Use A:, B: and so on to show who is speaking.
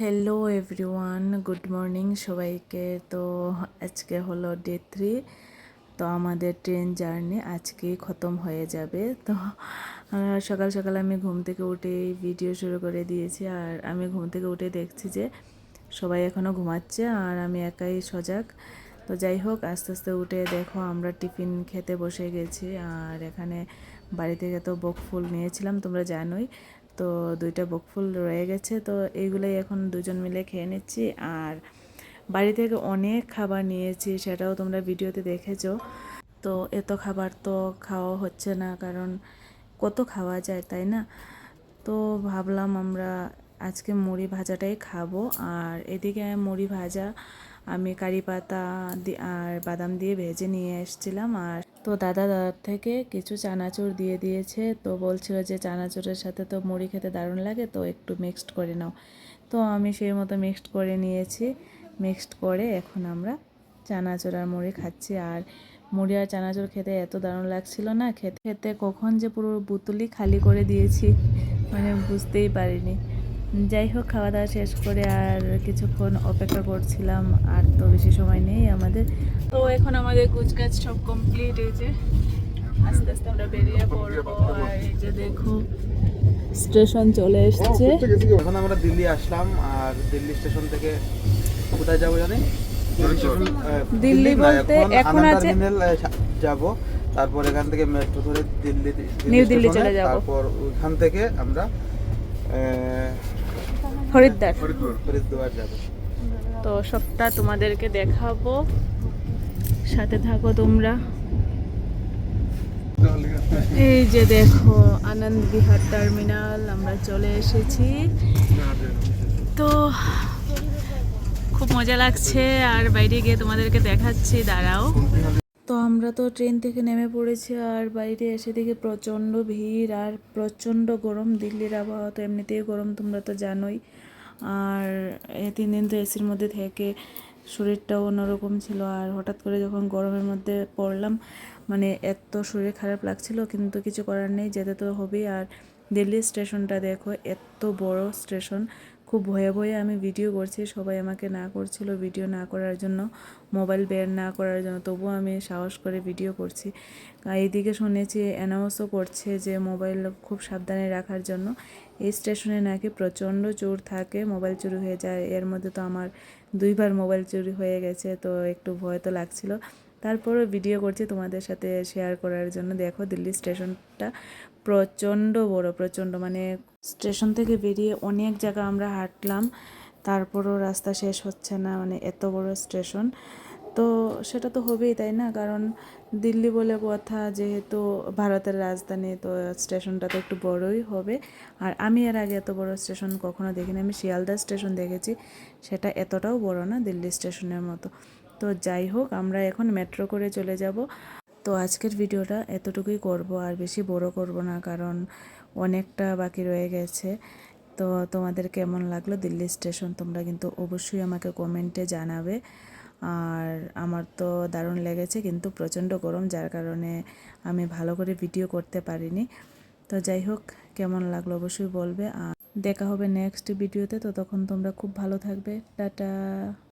A: Hello everyone good morning সবাইকে। তো আজকে হলো ডে থ্রি তো আমাদের ট্রেন জার্নি আজকেই খতম হয়ে যাবে। তো সকাল সকাল আমি ঘুম থেকে উঠে ভিডিও শুরু করে দিয়েছি। আর আমি ঘুম থেকে উঠে দেখছি যে সবাই এখনও ঘুমাচ্ছে আর আমি একাই সজাগ। তো যাই হোক, আস্তে আস্তে উঠে দেখো আমরা টিফিন খেতে বসে গেছি। আর এখানে বাড়ি থেকে তো বকফুল নিয়েছিলাম, তোমরা জানোই। তো দুইটা বকফুল রয়ে গেছে। তো এইগুলোই এখন দুজন মিলে খেয়ে নিচ্ছি। আর বাড়ি থেকে অনেক খাবার নিয়েছি, সেটাও তোমরা ভিডিওতে দেখেছ। তো এত খাবার তো খাওয়া হচ্ছে না, কারণ কত খাওয়া যায়, তাই না? তো ভাবলাম আমরা আজকে মুড়ি ভাজাটাই খাব। আর এদিকে মুড়ি ভাজা আমি কারি পাতা আর বাদাম দিয়ে ভেজে নিয়ে এসেছিলাম। আর তো দাদা দাদার থেকে কিছু চানাচুর দিয়ে দিয়েছে। তো বলছিল যে চানাচুরের সাথে তো মুড়ি খেতে দারুণ লাগে, তো একটু মিক্সড করে নাও। তো আমি সেই মতো মিক্সড করে নিয়েছি। মিক্সড করে এখন আমরা চানাচুর আর মুড়ি খাচ্ছি। আর মুড়ি আর চানাচুর খেতে এত দারুণ লাগছিল না, খেতে খেতে কখন যে পুরো বোতলই খালি করে দিয়েছি মানে বুঝতেই পারিনি। যাই হোক খাওয়া দাওয়া শেষ করে আর কিছুক্ষণ অপেক্ষা করছিলাম আর তো বেশি সময় নেই আমাদের। তো এখন আমাদের কুচকাচ সব কমপ্লিট হয়েছে আস্তে আস্তে আমরা বেরিয়ে পড়ব আর এই যে দেখো স্টেশন চলে এসছে।
B: এখন আমরা দিল্লি আসলাম আর দিল্লি স্টেশন থেকে কোথায় যাব জানি? দিল্লি
A: বলতে এখন আছে-
B: যাব। তারপর এখান থেকে মেট্রো ধরে দিল্লি
A: নিউ দিল্লি চলে যাব।
B: তারপর ওখান থেকে আমরা
A: হরিদ্বার
B: হরিদ্বার যাব।
A: তো সবটা তোমাদেরকে দেখাবো। সাথে থাকো তোমরা। এই যে দেখো আনন্দ বিহার টার্মিনাল আমরা চলে এসেছি। তো খুব মজা লাগছে আর বাইরে গিয়ে তোমাদেরকে দেখাচ্ছি দাঁড়াও। তো আমরা তো ট্রেন থেকে নেমে পড়েছি আর বাইরে এসে দেখি প্রচণ্ড ভিড় আর প্রচণ্ড গরম। দিল্লির আবহাওয়া তো এমনিতেই গরম, তোমরা তো জানোই। আর তিন দিন তো এসির মধ্যে থেকে শরীরটাও অন্যরকম ছিল আর হঠাৎ করে যখন গরমের মধ্যে পড়লাম মানে এত শরীর খারাপ লাগছিল, কিন্তু কিছু করার নেই, যেতে তো হবেই। আর দিল্লি স্টেশনটা দেখো, এত বড় স্টেশন খুব ভয়ে ভয়ে আমি ভিডিও করছি, সবাই আমাকে না করছিল ভিডিও না করার জন্য মোবাইল বের না করার জন্য, তবুও আমি সাহস করে ভিডিও করছি। এইদিকে শুনেছি অ্যানাউন্সও করছে যে মোবাইল খুব সাবধানে রাখার জন্য, এই স্টেশনে নাকি প্রচণ্ড চোর থাকে মোবাইল চুরি হয়ে যায়, এর মধ্যে তো আমার দুইবার মোবাইল চুরি হয়ে গেছে, তো একটু ভয় তো লাগছিল। তারপরও ভিডিও করছি তোমাদের সাথে শেয়ার করার জন্য। দেখো দিল্লি স্টেশনটা প্রচণ্ড বড়, প্রচণ্ড মানে স্টেশন থেকে বেরিয়ে অনেক জায়গা আমরা হাঁটলাম। তারপরও রাস্তা শেষ হচ্ছে না মানে এত বড় স্টেশন। তো সেটা তো হবেই, তাই না? কারণ দিল্লি বলে কথা, যেহেতু ভারতের রাজধানী, তো স্টেশনটা তো একটু বড়ই হবে। আর আমি এর আগে এত বড় স্টেশন কখনো দেখিনি। আমি শিয়ালদা স্টেশন দেখেছি, সেটা এতটাও বড় না, দিল্লি স্টেশনের মতো। তো যাই হোক, আমরা এখন মেট্রো করে চলে যাব। তো আজকের ভিডিওটা এতটুকুই করব, আর বেশি বড় করব না, কারণ অনেকটা বাকি রয়ে গেছে। তো তোমাদের কেমন লাগল দিল্লি স্টেশন, তোমরা কিন্তু অবশ্যই আমাকে কমেন্টে জানাবে। আর আমার তো দারুণ লেগেছে কিন্তু প্রচণ্ড গরম, যার কারণে আমি ভালো করে ভিডিও করতে পারিনি। তো যাই হোক, কেমন লাগল অবশ্যই বলবে। আর দেখা হবে নেক্সট ভিডিওতে, তো তখন তোমরা খুব ভালো থাকবে। টাটা।